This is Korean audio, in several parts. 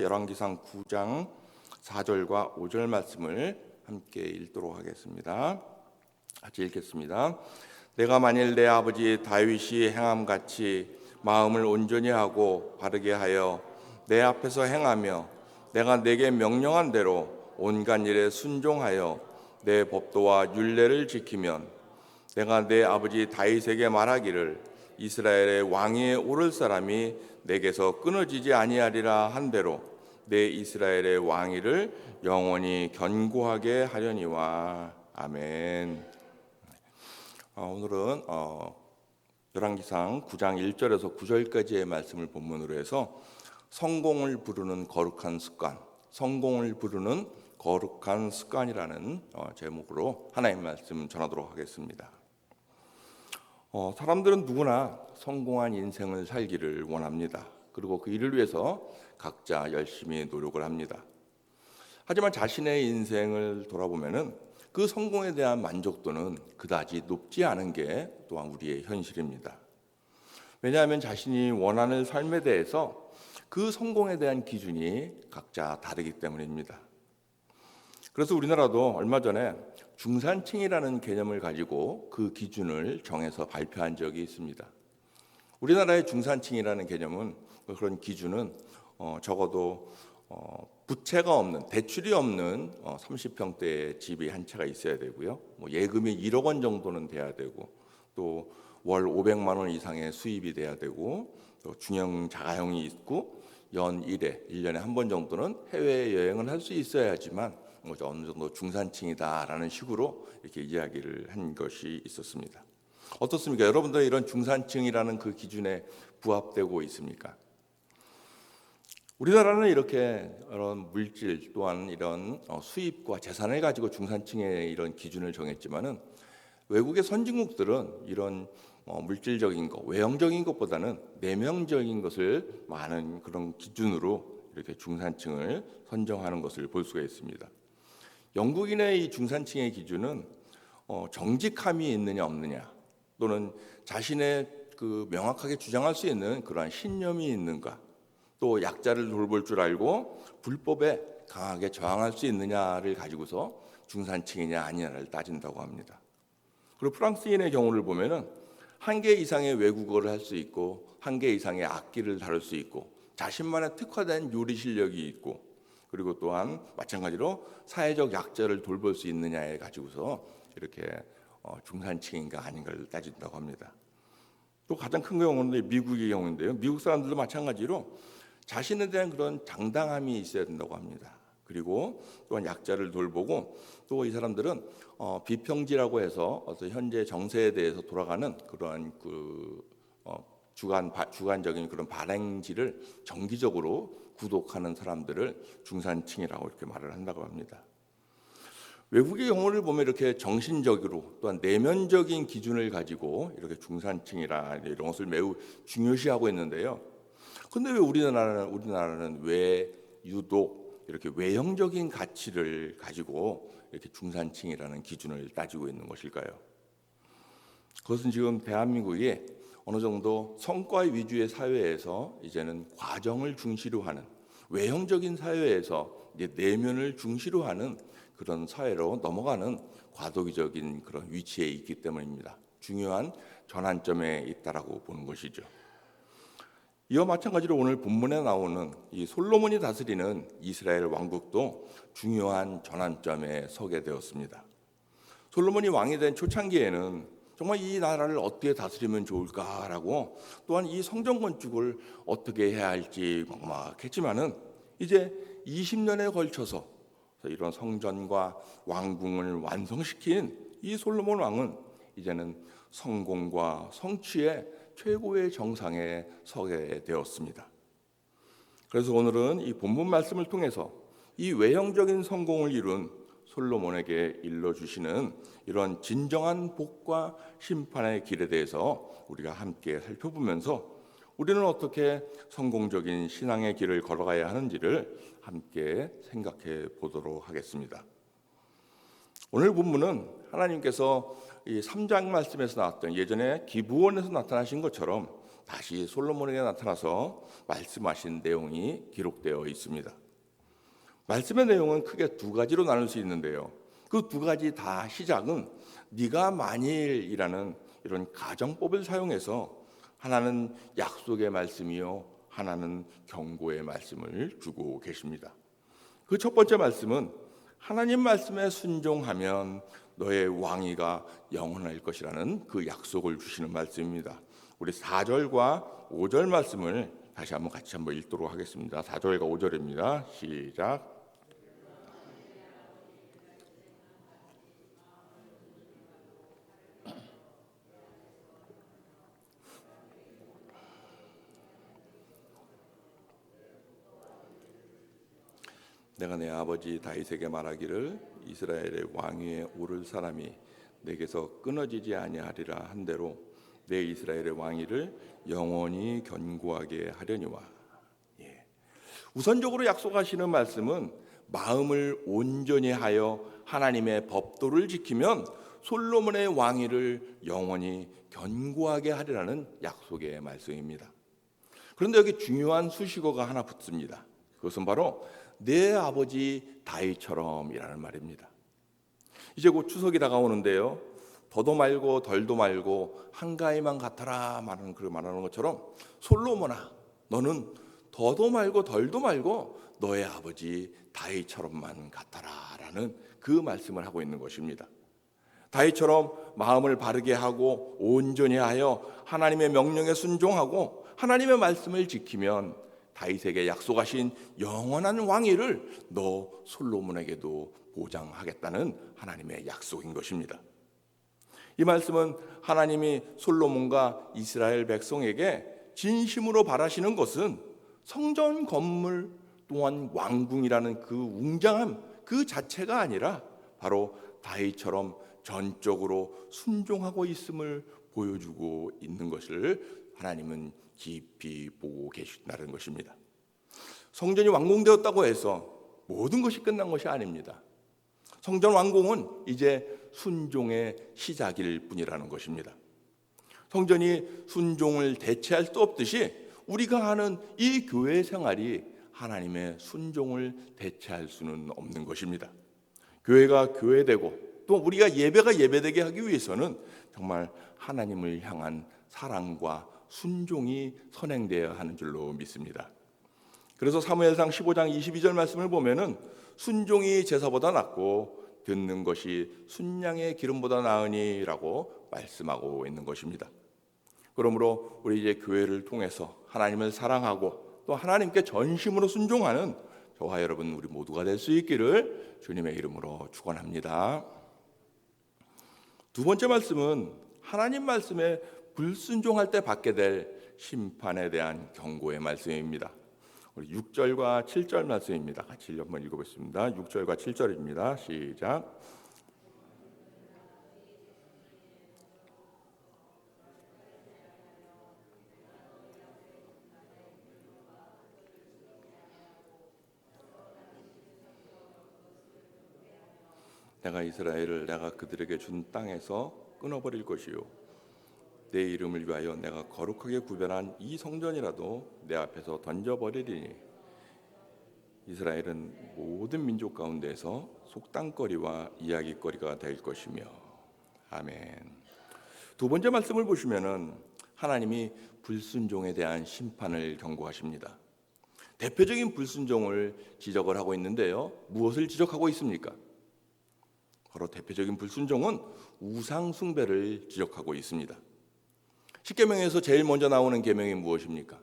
열왕기상 9장 4절과 5절 말씀을 함께 읽도록 하겠습니다. 같이 읽겠습니다. 내가 만일 내 아버지 다윗이 행함 같이 마음을 온전히 하고 바르게 하여 내 앞에서 행하며 내가 내게 명령한 대로 온갖 일에 순종하여 내 법도와 율례를 지키면 내가 내 아버지 다윗에게 말하기를 이스라엘의 왕위에 오를 사람이 내게서 끊어지지 아니하리라 한 대로 내 이스라엘의 왕위를 영원히 견고하게 하려니와 아멘. 어, 오늘은 어, 열왕기상 9장 1절에서 9절까지의 말씀을 본문으로 해서 성공을 부르는 거룩한 습관, 성공을 부르는 거룩한 습관이라는 어, 제목으로 하나님 말씀 전하도록 하겠습니다. 어, 사람들은 누구나 성공한 인생을 살기를 원합니다. 그리고 그 일을 위해서 각자 열심히 노력을 합니다. 하지만 자신의 인생을 돌아보면은 그 성공에 대한 만족도는 그다지 높지 않은 게 또한 우리의 현실입니다. 왜냐하면 자신이 원하는 삶에 대해서 그 성공에 대한 기준이 각자 다르기 때문입니다. 그래서 우리나라도 얼마 전에 중산층이라는 개념을 가지고 그 기준을 정해서 발표한 적이 있습니다. 우리나라의 중산층이라는 개념은 그런 기준은 어, 적어도 어, 부채가 없는 대출이 없는 어, 30평대의 집이 한 채가 있어야 되고요. 뭐 예금이 1억 원 정도는 돼야 되고 또 월 500만 원 이상의 수입이 돼야 되고 또 중형 자가형이 있고 연 1회 1년에 한 번 정도는 해외 여행을 할 수 있어야지만 뭐 어느 정도 중산층이다라는 식으로 이렇게 이야기를 한 것이 있었습니다. 어떻습니까? 여러분들 이런 중산층이라는 그 기준에 부합되고 있습니까? 우리나라는 이렇게 이런 물질 또한 이런 어, 수입과 재산을 가지고 중산층의 이런 기준을 정했지만은 외국의 선진국들은 이런 어, 물질적인 것, 외형적인 것보다는 내면적인 것을 많은 그런 기준으로 이렇게 중산층을 선정하는 것을 볼 수가 있습니다. 영국인의 이 중산층의 기준은 어, 정직함이 있느냐 없느냐 또는 자신의 그 명확하게 주장할 수 있는 그러한 신념이 있는가 또 약자를 돌볼 줄 알고 불법에 강하게 저항할 수 있느냐를 가지고서 중산층이냐 아니냐를 따진다고 합니다. 그리고 프랑스인의 경우를 보면은 한 개 이상의 외국어를 할 수 있고 한 개 이상의 악기를 다룰 수 있고 자신만의 특화된 요리 실력이 있고 그리고 또한 마찬가지로 사회적 약자를 돌볼 수 있느냐에 가지고서 이렇게 어, 중산층인가 아닌가를 따진다고 합니다. 또 가장 큰 경우는 미국의 경우인데요. 미국 사람들도 마찬가지로 자신에 대한 그런 장당함이 있어야 된다고 합니다. 그리고 또한 약자를 돌보고 또 이 사람들은 어, 비평지라고 해서 어떤 현재 정세에 대해서 돌아가는 그러한 그 어, 주관 바, 주관적인 그런 발행지를 정기적으로 구독하는 사람들을 중산층이라고 이렇게 말을 한다고 합니다. 외국의 경우를 보면 이렇게 정신적으로 또한 내면적인 기준을 가지고 이렇게 중산층이라 이런 것을 매우 중요시하고 있는데요. 근데 왜 우리나라는 우리나라는 왜 유독 이렇게 외형적인 가치를 가지고 이렇게 중산층이라는 기준을 따지고 있는 것일까요? 그것은 지금 대한민국이 어느 정도 성과 위주의 사회에서 이제는 과정을 중시로 하는 외형적인 사회에서 내면을 중시로 하는 그런 사회로 넘어가는 과도기적인 그런 위치에 있기 때문입니다. 중요한 전환점에 있다라고 보는 것이죠. 이와 마찬가지로 오늘 본문에 나오는 이 솔로몬이 다스리는 이스라엘 왕국도 중요한 전환점에 서게 되었습니다. 솔로몬이 왕이 된 초창기에는 정말 이 나라를 어떻게 다스리면 좋을까라고 또한 이 성전 건축을 어떻게 해야 할지 막막했지만은 이제 20년에 걸쳐서 이런 성전과 왕궁을 완성시킨 이 솔로몬 왕은 이제는 성공과 성취의 최고의 정상에 서게 되었습니다. 그래서 오늘은 이 본문 말씀을 통해서 이 외형적인 성공을 이룬 솔로몬에게 일러 주시는 이런 진정한 복과 심판의 길에 대해서 우리가 함께 살펴보면서 우리는 어떻게 성공적인 신앙의 길을 걸어가야 하는지를 함께 생각해 보도록 하겠습니다. 오늘 본문은 하나님께서 이 3장 말씀에서 나왔던 예전에 기부원에서 나타나신 것처럼 다시 솔로몬에게 나타나서 말씀하신 내용이 기록되어 있습니다. 말씀의 내용은 크게 두 가지로 나눌 수 있는데요. 그 두 가지 다 시작은 네가 만일이라는 이런 가정법을 사용해서 하나는 약속의 말씀이요 하나는 경고의 말씀을 주고 계십니다. 그 첫 번째 말씀은 하나님 말씀에 순종하면 너의 왕위가 영원할 것이라는 그 약속을 주시는 말씀입니다. 우리 4절과 5절 말씀을 다시 한번 같이 한번 읽도록 하겠습니다. 4절과 5절입니다. 시작. 내가 내 아버지 다윗에게 말하기를 이스라엘의 왕위에 오를 사람이 내게서 끊어지지 아니하리라 한 대로 내 이스라엘의 왕위를 영원히 견고하게 하려니와 예. 우선적으로 약속하시는 말씀은 마음을 온전히 하여 하나님의 법도를 지키면 솔로몬의 왕위를 영원히 견고하게 하리라는 약속의 말씀입니다. 그런데 여기 중요한 수식어가 하나 붙습니다. 그것은 바로 내 아버지 다윗처럼이라는 말입니다. 이제 곧 추석이 다가오는데요. 더도 말고 덜도 말고 한가위만 같아라 말하는 그 말하는 것처럼 솔로몬아 너는 더도 말고 덜도 말고 너의 아버지 다윗처럼만 같아라라는 그 말씀을 하고 있는 것입니다. 다윗처럼 마음을 바르게 하고 온전히 하여 하나님의 명령에 순종하고 하나님의 말씀을 지키면 다윗에게 약속하신 영원한 왕위를 너 솔로몬에게도 보장하겠다는 하나님의 약속인 것입니다. 이 말씀은 하나님이 솔로몬과 이스라엘 백성에게 진심으로 바라시는 것은 성전 건물 또한 왕궁이라는 그 웅장함 그 자체가 아니라 바로 다윗처럼 전적으로 순종하고 있음을 보여주고 있는 것을 하나님은 깊이 보고 계신다는 것입니다. 성전이 완공되었다고 해서 모든 것이 끝난 것이 아닙니다. 성전 완공은 이제 순종의 시작일 뿐이라는 것입니다. 성전이 순종을 대체할 수 없듯이 우리가 하는 이 교회 생활이 하나님의 순종을 대체할 수는 없는 것입니다. 교회가 교회되고 또 우리가 예배가 예배되게 하기 위해서는 정말 하나님을 향한 사랑과 순종이 선행되어야 하는 줄로 믿습니다. 그래서 사무엘상 15장 22절 말씀을 보면은 순종이 제사보다 낫고 듣는 것이 순양의 기름보다 나으니라고 말씀하고 있는 것입니다. 그러므로 우리 이제 교회를 통해서 하나님을 사랑하고 또 하나님께 전심으로 순종하는 저와 여러분 우리 모두가 될 수 있기를 주님의 이름으로 축원합니다. 두 번째 말씀은 하나님 말씀에 불순종할 때 받게 될 심판에 대한 경고의 말씀입니다. 우리 6절과 7절 말씀입니다. 같이 한번 읽어보겠습니다. 6절과 7절입니다. 시작. 내가 이스라엘을 내가 그들에게 준 땅에서 끊어버릴 것이요 내 이름을 위하여 내가 거룩하게 구별한 이 성전이라도 내 앞에서 던져버리리니 이스라엘은 모든 민족 가운데서 속담거리와 이야기거리가 될 것이며 아멘. 두 번째 말씀을 보시면은 하나님이 불순종에 대한 심판을 경고하십니다. 대표적인 불순종을 지적을 하고 있는데요. 무엇을 지적하고 있습니까? 바로 대표적인 불순종은 우상 숭배를 지적하고 있습니다. 십계명에서 제일 먼저 나오는 계명이 무엇입니까?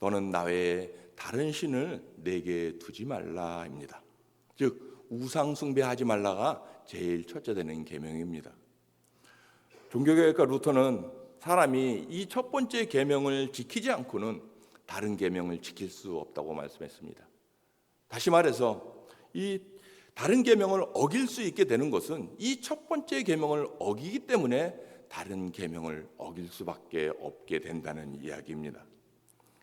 너는 나 외에 다른 신을 내게 두지 말라입니다. 즉 우상 숭배하지 말라가 제일 첫째 되는 계명입니다. 종교개혁가 루터는 사람이 이 첫 번째 계명을 지키지 않고는 다른 계명을 지킬 수 없다고 말씀했습니다. 다시 말해서 이 다른 계명을 어길 수 있게 되는 것은 이 첫 번째 계명을 어기기 때문에 다른 계명을 어길 수밖에 없게 된다는 이야기입니다.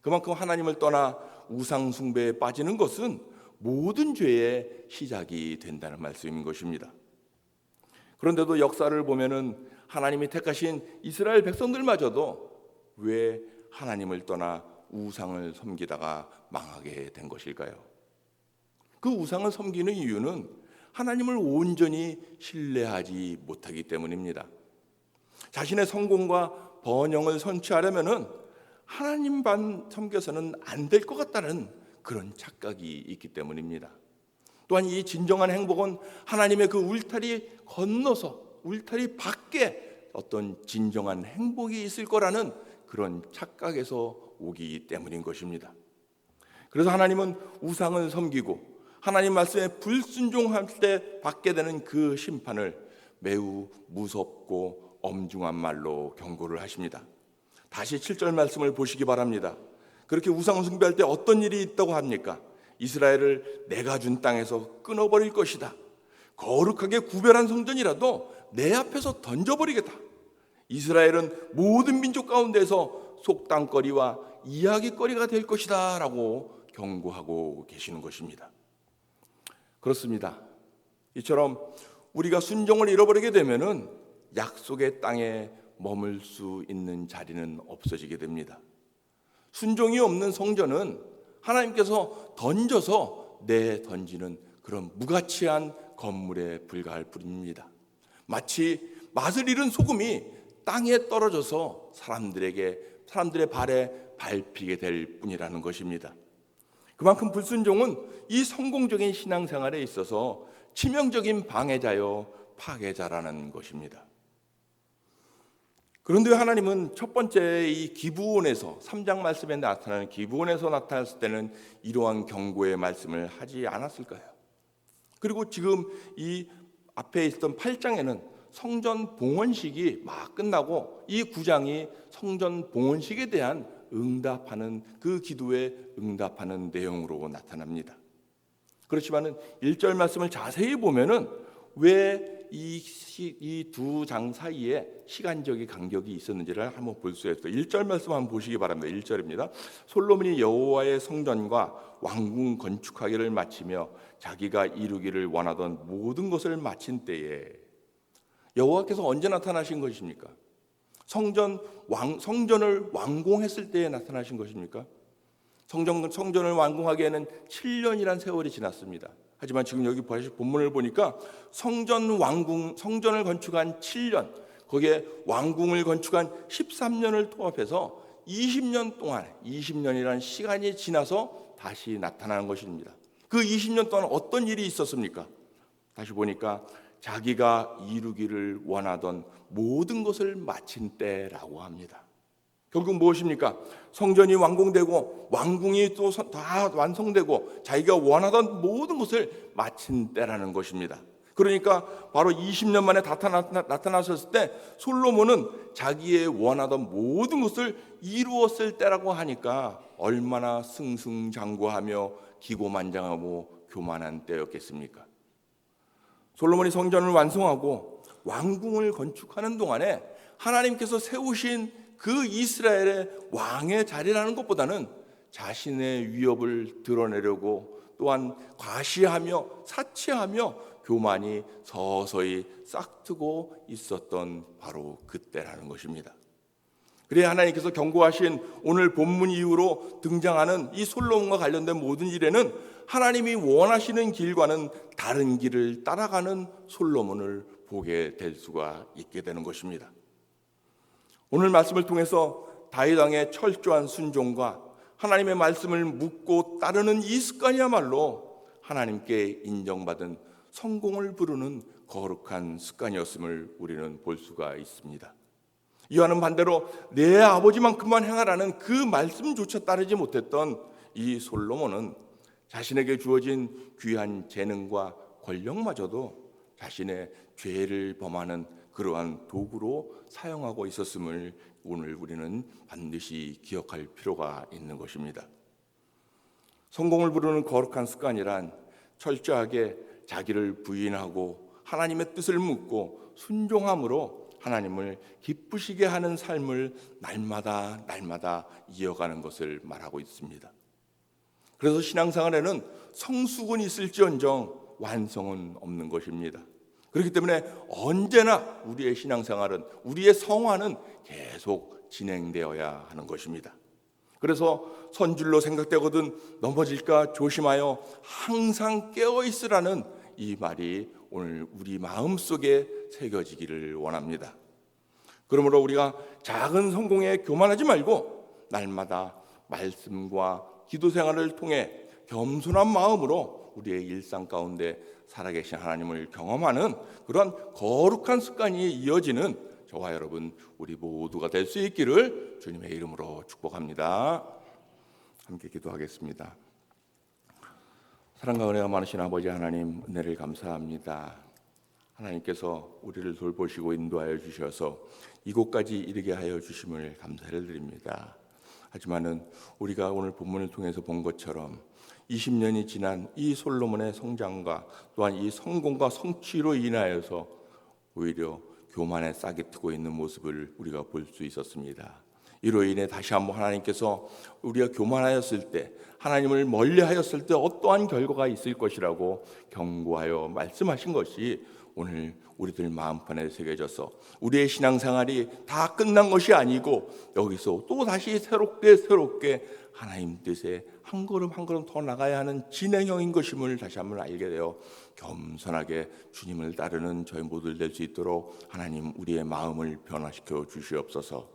그만큼 하나님을 떠나 우상 숭배에 빠지는 것은 모든 죄의 시작이 된다는 말씀인 것입니다. 그런데도 역사를 보면은 하나님이 택하신 이스라엘 백성들마저도 왜 하나님을 떠나 우상을 섬기다가 망하게 된 것일까요? 그 우상을 섬기는 이유는 하나님을 온전히 신뢰하지 못하기 때문입니다. 자신의 성공과 번영을 선취하려면은 하나님만 섬겨서는 안 될 것 같다는 그런 착각이 있기 때문입니다. 또한 이 진정한 행복은 하나님의 그 울타리 건너서 울타리 밖에 어떤 진정한 행복이 있을 거라는 그런 착각에서 오기 때문인 것입니다. 그래서 하나님은 우상을 섬기고 하나님 말씀에 불순종할 때 받게 되는 그 심판을 매우 무섭고 엄중한 말로 경고를 하십니다. 다시 7절 말씀을 보시기 바랍니다. 그렇게 우상 숭배할 때 어떤 일이 있다고 합니까? 이스라엘을 내가 준 땅에서 끊어버릴 것이다. 거룩하게 구별한 성전이라도 내 앞에서 던져버리겠다. 이스라엘은 모든 민족 가운데서 속담거리와 이야기거리가 될 것이다. 라고 경고하고 계시는 것입니다. 그렇습니다. 이처럼 우리가 순종을 잃어버리게 되면은 약속의 땅에 머물 수 있는 자리는 없어지게 됩니다. 순종이 없는 성전은 하나님께서 던져서 내 던지는 그런 무가치한 건물에 불과할 뿐입니다. 마치 맛을 잃은 소금이 땅에 떨어져서 사람들에게 사람들의 발에 밟히게 될 뿐이라는 것입니다. 그만큼 불순종은 이 성공적인 신앙생활에 있어서 치명적인 방해자요 파괴자라는 것입니다. 그런데 하나님은 첫 번째 이 기부원에서 3장 말씀에 나타나는 기부원에서 나타났을 때는 이러한 경고의 말씀을 하지 않았을까요? 그리고 지금 이 앞에 있던 8장에는 성전 봉헌식이 막 끝나고 이 9장이 성전 봉헌식에 대한 응답하는 그 기도에 응답하는 내용으로 나타납니다. 그렇지만은 1절 말씀을 자세히 보면은 왜이 두장 사이에 시간적인 간격이 있었는지를 한번 볼 수 있어요. 1절 말씀 한번 보시기 바랍니다. 1절입니다. 솔로몬이 여호와의 성전과 왕궁 건축하기를 마치며 자기가 이루기를 원하던 모든 것을 마친 때에 여호와께서 언제 나타나신 것입니까? 성전 왕 성전을 완공했을 때에 나타나신 것입니까? 성전 성전을 완공하기에는 7년이란 세월이 지났습니다. 하지만 지금 여기 본문을 보니까 성전 왕궁 성전을 건축한 7년 거기에 왕궁을 건축한 13년을 통합해서 20년 동안 20년이라는 시간이 지나서 다시 나타나는 것입니다. 그 20년 동안 어떤 일이 있었습니까? 다시 보니까 자기가 이루기를 원하던 모든 것을 마친 때라고 합니다. 결국 무엇입니까? 성전이 완공되고 왕궁이 또 다 완성되고 자기가 원하던 모든 것을 마친 때라는 것입니다. 그러니까 바로 20년 만에 나타났을 때 솔로몬은 자기의 원하던 모든 것을 이루었을 때라고 하니까 얼마나 승승장구하며 기고만장하고 교만한 때였겠습니까? 솔로몬이 성전을 완성하고 왕궁을 건축하는 동안에 하나님께서 세우신 그 이스라엘의 왕의 자리라는 것보다는 자신의 위협을 드러내려고 또한 과시하며 사치하며 교만이 서서히 싹트고 있었던 바로 그때라는 것입니다. 그래 하나님께서 경고하신 오늘 본문 이후로 등장하는 이 솔로몬과 관련된 모든 일에는 하나님이 원하시는 길과는 다른 길을 따라가는 솔로몬을 보게 될 수가 있게 되는 것입니다. 오늘 말씀을 통해서 다윗 왕의 철저한 순종과 하나님의 말씀을 묻고 따르는 이 습관이야말로 하나님께 인정받은 성공을 부르는 거룩한 습관이었음을 우리는 볼 수가 있습니다. 이와는 반대로 내 아버지만큼만 행하라는 그 말씀조차 따르지 못했던 이 솔로몬은 자신에게 주어진 귀한 재능과 권력마저도 자신의 죄를 범하는 그러한 도구로 사용하고 있었음을 오늘 우리는 반드시 기억할 필요가 있는 것입니다. 성공을 부르는 거룩한 습관이란 철저하게 자기를 부인하고 하나님의 뜻을 묻고 순종함으로 하나님을 기쁘시게 하는 삶을 날마다 날마다 이어가는 것을 말하고 있습니다. 그래서 신앙생활에는 성숙은 있을지언정 완성은 없는 것입니다. 그렇기 때문에 언제나 우리의 신앙생활은 우리의 성화는 계속 진행되어야 하는 것입니다. 그래서 선줄로 생각되거든 넘어질까 조심하여 항상 깨어 있으라는 이 말이 오늘 우리 마음 속에 새겨지기를 원합니다. 그러므로 우리가 작은 성공에 교만하지 말고 날마다 말씀과 기도 생활을 통해 겸손한 마음으로 우리의 일상 가운데 살아계신 하나님을 경험하는 그런 거룩한 습관이 이어지는 저와 여러분 우리 모두가 될 수 있기를 주님의 이름으로 축복합니다. 함께 기도하겠습니다. 사랑과 은혜가 많으신 아버지 하나님 은혜를 감사합니다. 하나님께서 우리를 돌보시고 인도하여 주셔서 이곳까지 이르게 하여 주심을 감사를 드립니다. 하지만은 우리가 오늘 본문을 통해서 본 것처럼 20년이 지난 이 솔로몬의 성장과 또한 이 성공과 성취로 인하여서 오히려 교만에 싹이 트고 있는 모습을 우리가 볼 수 있었습니다. 이로 인해 다시 한번 하나님께서 우리가 교만하였을 때 하나님을 멀리하였을 때 어떠한 결과가 있을 것이라고 경고하여 말씀하신 것이 오늘 우리들 마음판에 새겨져서 우리의 신앙생활이 다 끝난 것이 아니고 여기서 또 다시 새롭게 새롭게 하나님 뜻에 한 걸음 한 걸음 더 나가야 하는 진행형인 것임을 다시 한번 알게 되어 겸손하게 주님을 따르는 저희 모두들 될 수 있도록 하나님 우리의 마음을 변화시켜 주시옵소서.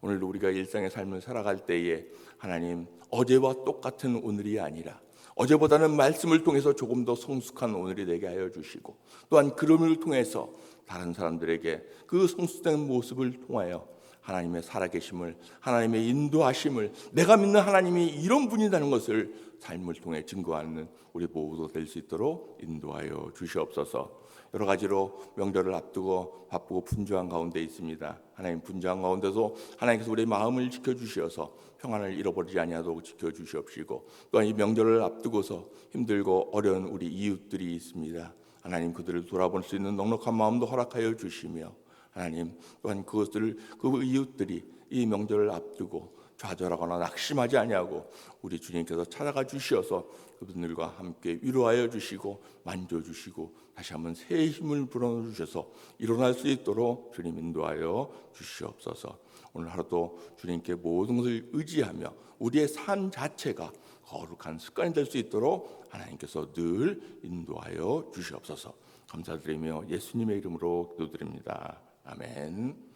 오늘 우리가 일상의 삶을 살아갈 때에 하나님 어제와 똑같은 오늘이 아니라 어제보다는 말씀을 통해서 조금 더 성숙한 오늘이 되게 하여 주시고 또한 그름을 통해서 다른 사람들에게 그 성숙된 모습을 통하여 하나님의 살아계심을 하나님의 인도하심을 내가 믿는 하나님이 이런 분이라는 것을 삶을 통해 증거하는 우리 모두 될수 있도록 인도하여 주시옵소서. 여러 가지로 명절을 앞두고 바쁘고 분주한 가운데 있습니다. 하나님 분주한 가운데서 하나님께서 우리의 마음을 지켜 주시어서 평안을 잃어버리지 아니하도록 지켜 주시옵시고 또한 이 명절을 앞두고서 힘들고 어려운 우리 이웃들이 있습니다. 하나님 그들을 돌아볼 수 있는 넉넉한 마음도 허락하여 주시며 하나님 또한 그것들을 그 이웃들이 이 명절을 앞두고 좌절하거나 낙심하지 아니하고 우리 주님께서 찾아가 주시어서 그분들과 함께 위로하여 주시고 만져 주시고 다시 한번 새 힘을 불어 주셔서 일어날 수 있도록 주님 인도하여 주시옵소서. 오늘 하루도 주님께 모든 것을 의지하며 우리의 삶 자체가 거룩한 습관이 될 수 있도록 하나님께서 늘 인도하여 주시옵소서. 감사드리며 예수님의 이름으로 기도드립니다. 아멘.